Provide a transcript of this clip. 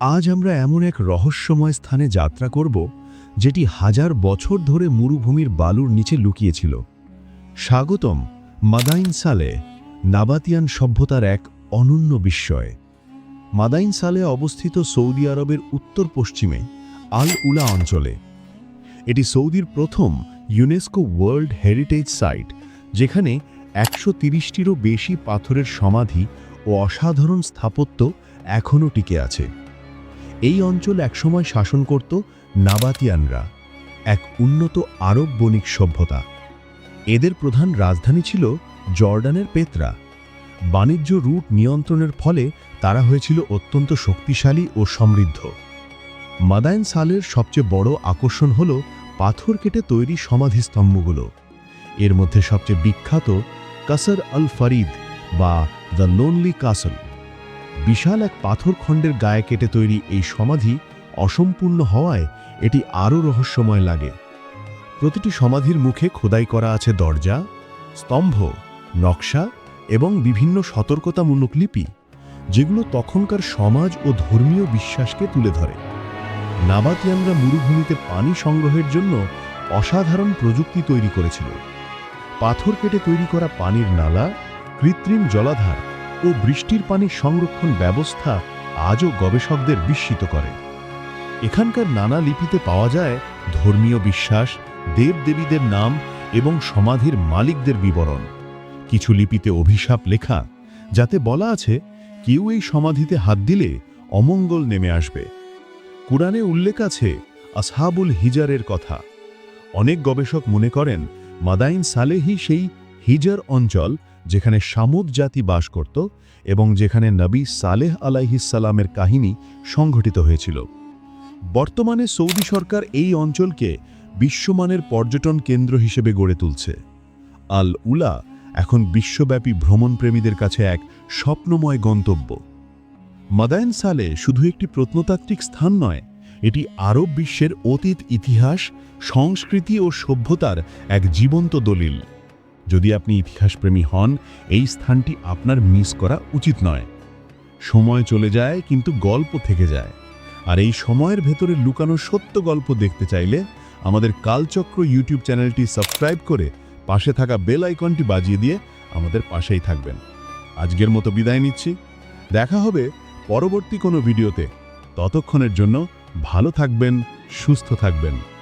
আজ আমরা এমন এক রহস্যময় স্থানে যাত্রা করব, যেটি হাজার বছর ধরে মরুভূমির বালুর নিচে লুকিয়েছিল। স্বাগতম মাদাইন সালে নাবাতিয়ান সভ্যতার এক অনন্য বিস্ময়। মাদাইন সালে অবস্থিত সৌদি আরবের উত্তর পশ্চিমে আল উলা অঞ্চলে। এটি সৌদির প্রথম ইউনেস্কো ওয়ার্ল্ড হেরিটেজ সাইট, যেখানে একশো তিরিশটিরও বেশি পাথরের সমাধি ও অসাধারণ স্থাপত্য এখনও টিকে আছে। এই অঞ্চল একসময় শাসন করত নাবাতিয়ানরা, এক উন্নত আরব বণিক সভ্যতা। এদের প্রধান রাজধানী ছিল জর্ডানের পেত্রা। বাণিজ্য রুট নিয়ন্ত্রণের ফলে তারা হয়েছিল অত্যন্ত শক্তিশালী ও সমৃদ্ধ। মাদাইন সালের সবচেয়ে বড় আকর্ষণ হল পাথর কেটে তৈরি সমাধিস্তম্ভগুলো। এর মধ্যে সবচেয়ে বিখ্যাত কাসার আল ফারিদ বা দ্য লোনলি কাসল। বিশাল এক পাথরখণ্ডের গায়ে কেটে তৈরি এই সমাধি অসম্পূর্ণ হওয়ায় এটি আরও রহস্যময় লাগে। প্রতিটি সমাধির মুখে খোদাই করা আছে দরজা, স্তম্ভ, নকশা এবং বিভিন্ন সতর্কতামূলক লিপি, যেগুলো তখনকার সমাজ ও ধর্মীয় বিশ্বাসকে তুলে ধরে। নাবাতিয়ানরা মরুভূমিতে পানি সংগ্রহের জন্য অসাধারণ প্রযুক্তি তৈরি করেছিল। পাথর কেটে তৈরি করা পানির নালা, কৃত্রিম জলাধার ও বৃষ্টির পানির সংরক্ষণ ব্যবস্থা আজও গবেষকদের বিস্মিত করে। এখানকার নানা লিপিতে পাওয়া যায় ধর্মীয় বিশ্বাস, দেবদেবীদের নাম এবং সমাধির মালিকদের বিবরণ। কিছু লিপিতে অভিশাপ লেখা, যাতে বলা আছে, কেউ এই সমাধিতে হাত দিলে অমঙ্গল নেমে আসবে। কুরআনে উল্লেখ আছে আসহাবুল হিজারের কথা। অনেক গবেষক মনে করেন, মাদাইন সালেহি সেই হিজার অঞ্চল যেখানে সামুদ জাতি বাস করত এবং যেখানে নবী সালেহ আলাইহিসাল্লামের কাহিনী সংঘটিত হয়েছিল। বর্তমানে সৌদি সরকার এই অঞ্চলকে বিশ্বমানের পর্যটন কেন্দ্র হিসেবে গড়ে তুলছে। আল উলা এখন বিশ্বব্যাপী ভ্রমণপ্রেমীদের কাছে এক স্বপ্নময় গন্তব্য। মাদায়ন সালে শুধু একটি প্রত্নতাত্ত্বিক স্থান নয়, এটি আরব বিশ্বের অতীত ইতিহাস, সংস্কৃতি ও সভ্যতার এক জীবন্ত দলিল। যদি আপনি ইতিহাসপ্রেমী হন, এই স্থানটি আপনার মিস করা উচিত নয়। সময় চলে যায়, কিন্তু গল্প থেকে যায়। আর এই সময়ের ভেতরে লুকানো সত্য গল্প দেখতে চাইলে আমাদের কালচক্র ইউটিউব চ্যানেলটি সাবস্ক্রাইব করে পাশে থাকা বেল আইকনটি বাজিয়ে দিয়ে আমাদের পাশেই থাকবেন। আজকের মতো বিদায় নিচ্ছি। দেখা হবে পরবর্তী কোনো ভিডিওতে। ততক্ষণের জন্য ভালো থাকবেন, সুস্থ থাকবেন।